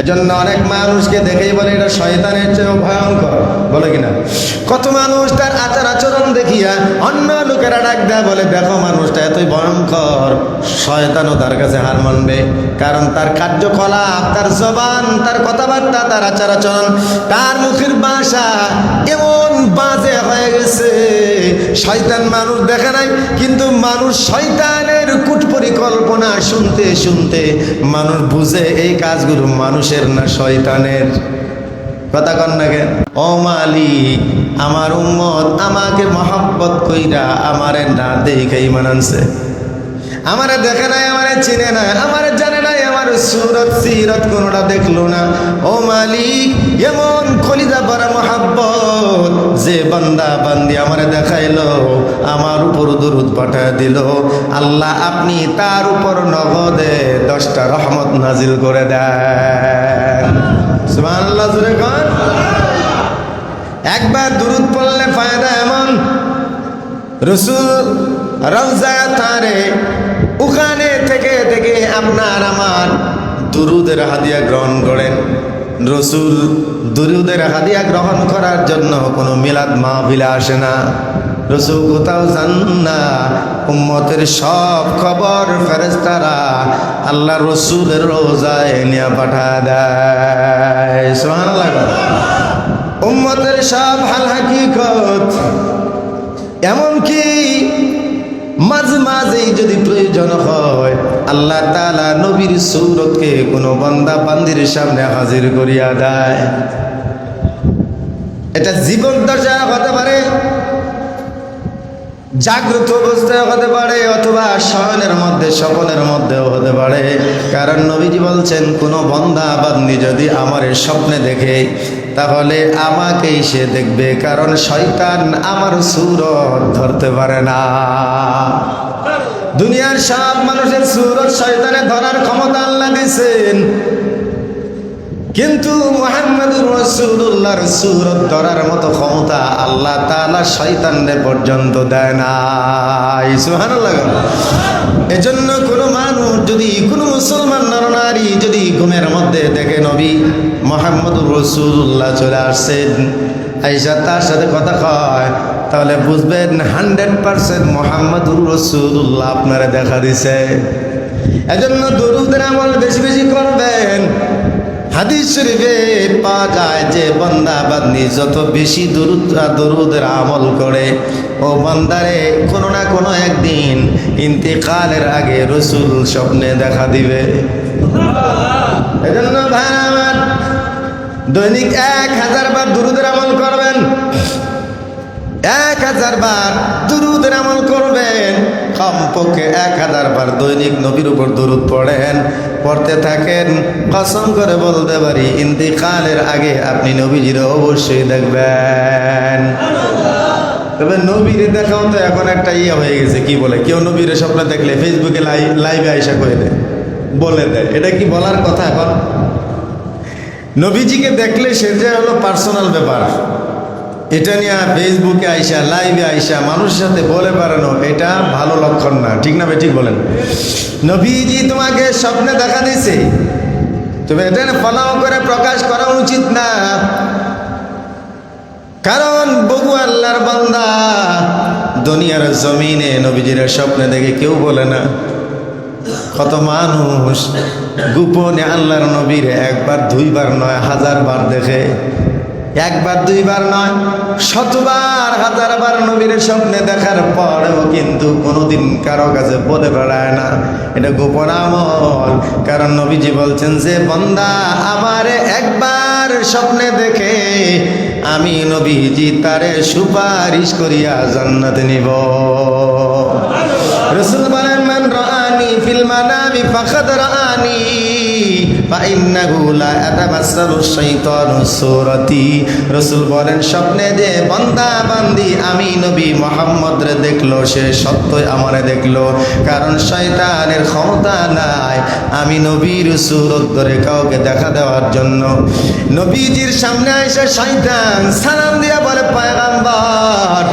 এজন্য অনেক মানুষকে দেখেই বলে এটা শয়তানের চেয়েও ভয়ঙ্কর। বলে কিনা? কত মানুষ তার আচার আচরণ দেখিয়া অন্য লোকেরা ডাক দেয়, বলে, দেখো মানুষটা এতই ভয়ঙ্কর, শয়তানও তার কাছে হার মানবে। কারণ তার কার্যকলাপ, তার জবান, তার কথাবার্তা, তার আচার আচরণ, তার মুখের ভাষা শয়তান মানুষ দেখে নাই, কিন্তু মানুষ শয়তানের কুট পরিকল্পনা শুনতে শুনতে মানুষ বুঝে এই কাজগুলো মানুষের না শয়তানের। কথা কন না কেন? ও মালিক, আমার উম্মত আমাকে মহাব্বত কইরা আমারে না দেখেই মানানছে। আমারে দেখে নাই, আমারে চিনে নাই, আমারে জানে সুরত সিরত কোনোটা দেখল না। ও মালিক, এমন খলিদা ভরা মহাব্বত যে বান্দা বান্দি আমারে দেখাইলো, আমার উপর দুরুদ পাঠায় দিল। আল্লাহ, আপনি তার উপর নগদে দশটা রহমত নাজিল করে দেন। সুবহানাল্লাহ জুড়ে কন। একবার দুরুদ পড়লে ফায়দা এমন। রসুল রওজা তারে থেকে থেকে আপনার আমার দুরুদের হাদিয়া গ্রহণ করেন। রসুল দুরুদের হাদিয়া গ্রহণ করার জন্য কোনো মিলাদ মাহফিলে আসে না। রসুল কোথাও যান না। উম্মতের সব খবর ফেরেস্তারা আল্লাহ রসুলের রোজায় নিয়ে পাঠা দেয়। উম্মতের সব হাল হাকিকত, এমনকি মাঝে মাঝেই যদি প্রয়োজন হয়, আল্লাহ তালা নবীর সৌরতকে কোনো বান্দা বান্দির সামনে হাজির করিয়া দেয়। এটা জীবন দশা হতে পারে, জাগ্রত অবস্থায় হতে পারে, অথবা শয়নের মধ্যে, স্বপনের মধ্যেও হতে পারে। কারণ নবীজি বলছেন, কোনো বন্ধা বান্দি যদি আমার স্বপ্নে দেখে তাহলে আমাকেই সে দেখবে, কারণ শয়তান আমার সুরত ধরতে পারে না। দুনিয়ার সব মানুষের সুরত শয়তানে ধরার ক্ষমতা আল্লাহ দিয়েছেন। কিন্তু মোহাম্মদুর রসুল্লাহর সুরত ধরার মতো ক্ষমতা আল্লাহ তালা শয়তানরে পর্যন্ত দেয় না সুহান এজন্য কোনো মানুষ যদি, কোনো মুসলমান নর, নারী যদি ঘুমের মধ্যে দেখে নবী মোহাম্মদুর রসুল্লাহ চলে আসছেন আইসা তার সাথে কথা কয়, তাহলে বুঝবেন হান্ড্রেড পারসেন্ট মোহাম্মদুর রসুল্লাহ আপনারা দেখা দিছে। এজন্য দরুদের আমল বেশি বেশি করবেন হাদিস শরীফে পা যায় যে বন্দা বান্দি যত বেশি দরুদ দরুদের আমল করে ও বন্দারে কোনো না কোনো একদিন ইন্তেকালের আগে রসুল স্বপ্নে দেখা দিবে। এজন্য ভাই আমার দৈনিক এক হাজার বার দরুদের আমল করবেন। এক হাজার বার দুরুদের আমল করবেন। কমপক্ষে এক হাজার বার দৈনিক নবীর উপর দরুদ পড়েন। পড়তে থাকেন, কসম করে বলতে পারি, ইন্তিকালের আগে আপনি নবীজির অবশ্যই দেখবেন। তবে নবীরে দেখাও তো এখন একটা ইয়ে হয়ে গেছে, কি বলে? কেউ নবীরে স্বপ্ন দেখলে ফেসবুকে লাইভে আইসা করে দেয়, বলে দেয়। এটা কি বলার কথা এখন? নবীজিকে দেখলে সেটা হলো পার্সোনাল ব্যাপার। এটা নিয়ে ফেসবুকে আইসা লাইভে আইসা, মানুষের সাথে বলে বেড়ানো, এটা ভালো লক্ষণ না। ঠিক না ঠিক বলেন। নবীজি তোমাকে স্বপ্নে দেখা দিছে তবে এটা ফলাও করে, প্রকাশ করা উচিত না। কারণ বগু আল্লাহর বান্দা দুনিয়ার জমিনে নবীজির স্বপ্নে দেখে কেউ বলে না। কত মানুষ গোপনে আল্লাহর নবীর একবার, দুইবার নয় হাজার বার দেখে। একবার, দুইবার নয়, শতবার, হাজারবার নবীর স্বপ্নে দেখার পরেও কিন্তু কোনোদিন কারও কাছে বলে বেড়ায় না। এটা গোপন আমল, কারণ নবীজি বলছেন যে, বন্দা, আমারে একবার স্বপ্নে দেখে আমি নবীজি তারে সুপারিশ করিয়া জান্নাতে নিব। রসুল বলেন মান রানি ফিল মানামি ফাকাদ রানি রসুল বলেন, স্বপ্নে যে বন্দা বান্দি আমি নবী মোহাম্মদ রে দেখল, সে সত্যই আমারে দেখল। কারণ শয়তানের ক্ষমতা নাই আমি নবীর সুরত ধরে কাউকে দেখা দেওয়ার জন্য। নবীজির সামনে এসে শয়তান সালাম দিয়া বলে, পায়গাম্বার,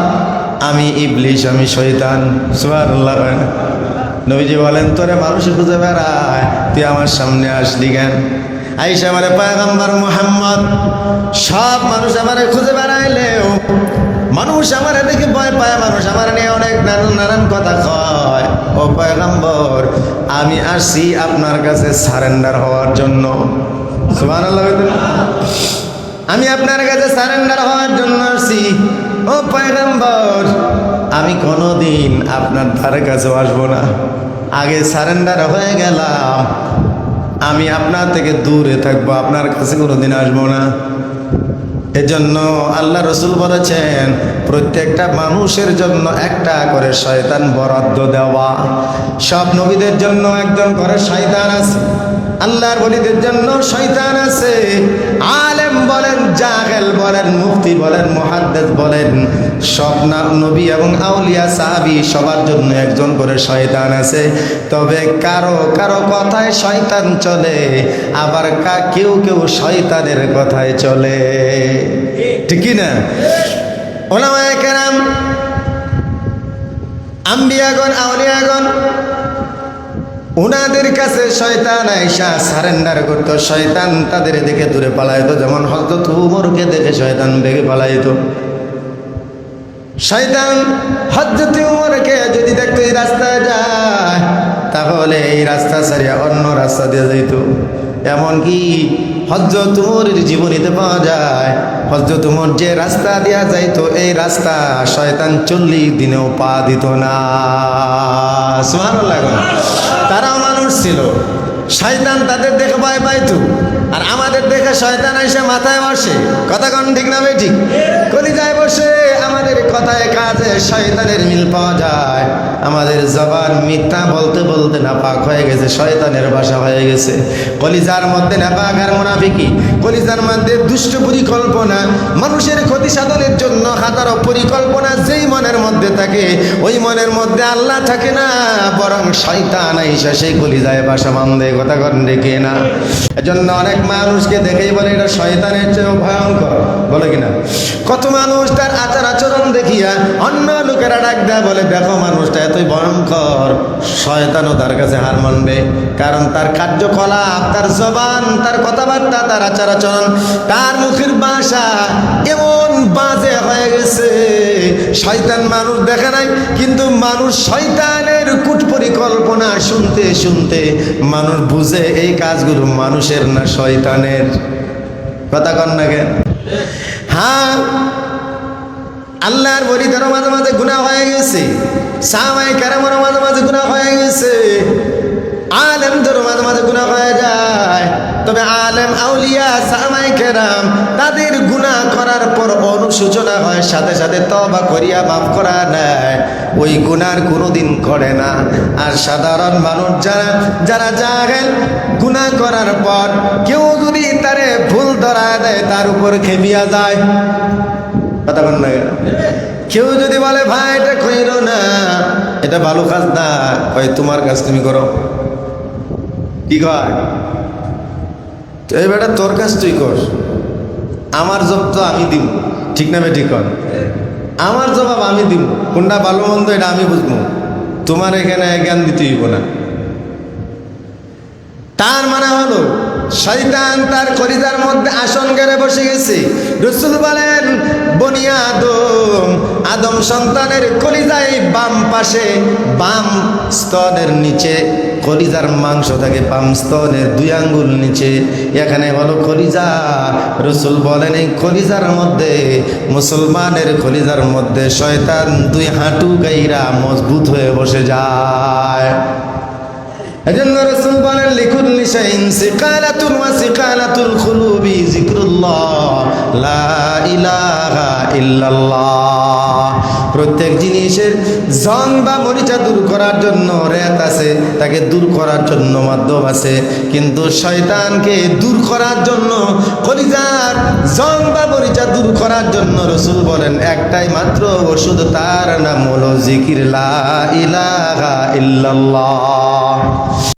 আমি ইবলিশ, আমি শয়তান। সুবহানাল্লাহ। নবীজি বলেন, তোরে মানুষ খুঁজে বেড়ায়, তুই আমার সামনে আসলি কেন? আইসা আমার পয়গম্বর মোহাম্মদ, সব মানুষ আমার খুঁজে বেড়াইলেও, মানুষ আমার দেখে ভয় পায়, মানুষ আমার নিয়ে অনেক নানান নানান কথা কয়। ও পয়গম্বর, আমি আসছি আপনার কাছে সারেন্ডার হওয়ার জন্য? আমি আপনার কাছে সারেন্ডার হওয়ার জন্য আসছি। ও পয়গম্বর আমি কোনোদিন আপনার ধারে কাছেও আসব না। আগে সারেন্ডার হয়ে গেলাম। আমি আপনার থেকে দূরে থাকব, আপনার কাছে কোনোদিন আসব না। এজন্য আল্লাহ রসুল বলেছেন, প্রত্যেকটা মানুষের জন্য একটা করে শয়তান বরাদ্দ দেওয়া। সব নবীদের জন্য একজন করে শয়তান আছে। আল্লাহর বলিদের জন্য শয়তান আছে। জাহেল বলেন, মুফতি বলেন, মুহাদ্দিস বলেন, সব নবী এবং আউলিয়া সাহাবি সবার জন্য একজন করে শয়তান আছে। তবে কারও কারও কথায় শয়তান চলে, আবার কা কেউ কেউ শয়তানের কথায় চলে। ঠিক না? ওলামায়ে কেরাম, আম্বিয়াগণ, আউলিয়াগণ উনাদের কাছে শয়তান আইসা সারেন্ডার করতো। শয়তান তাদের দেখে দূরে পালাইতো। যেমন হজরত উমরকে দেখে শয়তান বেগে পালাইতো। শয়তান হজরত উমরকে যদি দেখতো এই রাস্তায় যায়, তাহলে এই রাস্তা ছাড়িয়া অন্য রাস্তা দিয়ে যাইত। এমনকি হজরত উমরের জীবনীতে পাওয়া যায় হজরত উমর যে রাস্তা দিয়া যাইতো, এই রাস্তা শয়তান চল্লিশ দিনেও পা দিত না। সুবহানাল্লাহ। তারাও মানুষ ছিল। শয়তান তাদের দেখে ভয় পাইতো। আর আমাদের দেখে শয়তান এসে মাথায় বসে। কথা কন ঠিক না ঠিক কলিজায় বসে আমাদের কথায় কাজে শয়তানের মিল পাওয়া যায়। আমাদের জবান মিথ্যা বলতে বলতে নাপাক হয়ে গেছে, শয়তানের বাসা হয়ে গেছে। কলিজার মধ্যে নাপাক আর মুনাফিকি কলিজার মধ্যে দুষ্ট পরিকল্পনা, মানুষের ক্ষতি সাধনের জন্য হাতারো পরিকল্পনা যেই মনের মধ্যে থাকে, ওই মনের মধ্যে আল্লাহ থাকে না, বরং শয়তান আইসা সেই কলিজায় বাসা বান্ধে কথা কন রেখে না। এজন্য অনেক মানুষকে দেখেই বলে, এটা শয়তানের চেয়েও ভয়ঙ্কর। বলে কিনা? কত মানুষ তার আচার আচরণ দেখিয়া অন্য লোকেরা ডাক দেয় বলে, দেখো মানুষটা এতই ভয়ঙ্কর, শয়তানও তার কাছে হার মানবে। কারণ তার কার্যকলাপ, তার জবান, তার কথাবার্তা, তার আচার আচরণ, তার মুখের বাসা এমন বাজে হয়ে গেছে। শয়তান মানুষ দেখে নাই, কিন্তু মানুষ শয়তানের শুনতে শুনতে মানুষ বুঝে এই কাজগুলো মানুষের না শয়তানের। কথা কন না কেন? হ্যাঁ আল্লাহর বলিদেরও মাঝে মাঝে গুণা হয়ে গেছে। সামাই কারামেরও মাঝে মাঝে গুণা হয়ে গেছে। আলেমদেরও মাঝে মাঝে গুণা হয়ে যায়। তবে আলেম আউলিয়া সামাই কেরাম, তাদের গুণা করার পর অনুশোচনা হয়, সাথে সাথে তবা করিয়া মাফ করা নেয়। ওই গুনার কোনোদিন করে না। আর সাধারণ মানুষ যারা যারা জাহেল গুণা করার পর কেউ যদি তারে ভুল ধরা দেয়, তার উপর খেপিয়া যায়। কথা বল না? কেউ যদি বলে, ভাই, এটা কইর না। এটা ভালো কাজ না। কয়, তোমার কাজ তুমি করো। কি কয়? তো এই বেটা, তোর কাজ তুই কর। আমার জব তো আমি দিব। ঠিক না ঠিক কর। আমার জবাব আমি দিব। কোনটা ভালো মন্দ, এটা আমি বুঝব। তোমার এখানে জ্ঞান দিতে হইব না। তার মানে হলো, শয়তান তার কলিজার মধ্যে আসন গেড়ে বসে গেছে। রসুল বলেন বনিয়া আদম সন্তানের কলিজায় বাম পাশে, বাম স্তনের নিচে, কলিজার মাংস থাকে বাম স্তনের দুই আঙ্গুল নিচে। এখানে হলো কলিজা। রসুল বলেন, এই কলিজার মধ্যে, মুসলমানের কলিজার মধ্যে শয়তান দুই হাঁটু গাইরা মজবুত হয়ে বসে যায়। এজন্য রাসূল বলেন লিকুল শাইইন সিকালাতুন ওয়া সিকালাতুল কুলুবি প্রত্যেক জিনিসের জং বা মরিচা দূর করার জন্য রেত আছে, তাকে দূর করার জন্য মাধ্যম আছে। কিন্তু শয়তানকে দূর করার জন্য, কলিজার জং বা মরিচা দূর করার জন্য রসুল বলেন, একটাই মাত্র ওষুধ, তার নাম হলো জিকির, লা ইলাহা ইল্লাল্লাহ।